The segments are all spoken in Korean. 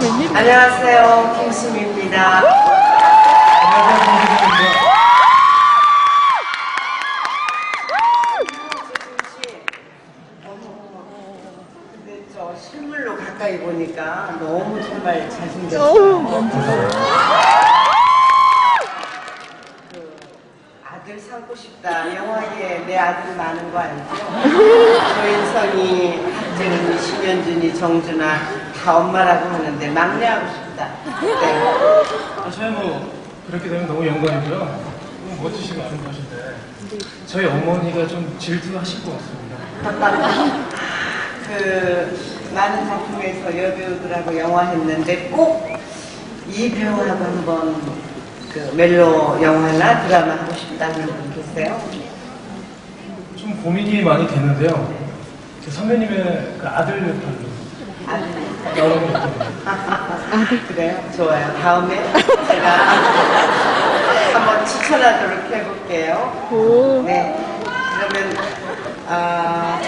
안녕하세요. 김수미입니다. 근데 저 실물로 가까이 보니까 너무 정말 잘생겼어요. 그 아들 삼고 싶다. 영화에 내 아들 많은 거 알죠? 조인성이, 박재훈이, 심현준이, 정준아 다 엄마라고 하는데 막내하고 싶다. 네. 아, 저야 뭐 그렇게 되면 너무 영광이고요. 너무 멋지시고 아름다우신데 저희 어머니가 좀 질투하실 것 같습니다. 그 많은 작품에서 여배우들하고 영화 했는데 꼭 이 배우하고 한번 그 멜로 영화나 드라마 하고 싶다는 분 계세요? 좀 고민이 많이 되는데요. 제 선배님의 그 아들 역할로 것 같아요. 그래요? 좋아요. 다음에 제가 한번 추천하도록 해볼게요. 오. 네. 그러면 아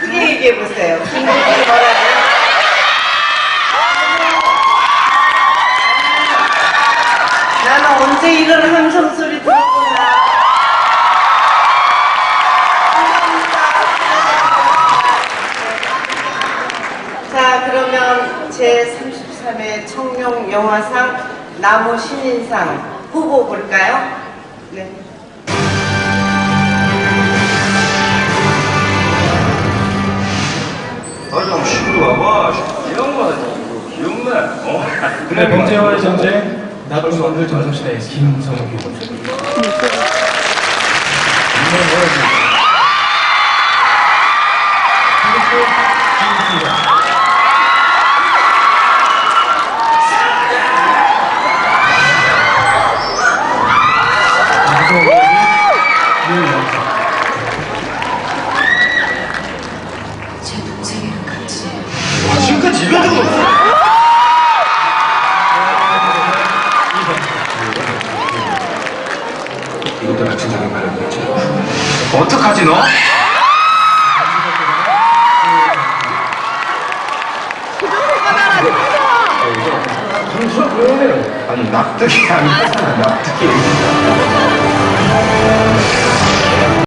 크게 얘기해 보세요. 김국진 뭐라고요? 나는 언제 이런 함성 소리 제33회 청룡 영화상 나무 신인상 후보 볼까요? 네. 아, 좀 쉬고 와봐. 뭐 귀엽네. 어? 네, 범죄와의 전쟁 나쁜 놈들 전성시대 김성규. 제 나 진작에 말했겠지. 어떡하지, 너? 아니 납득이 안 되잖아 납득이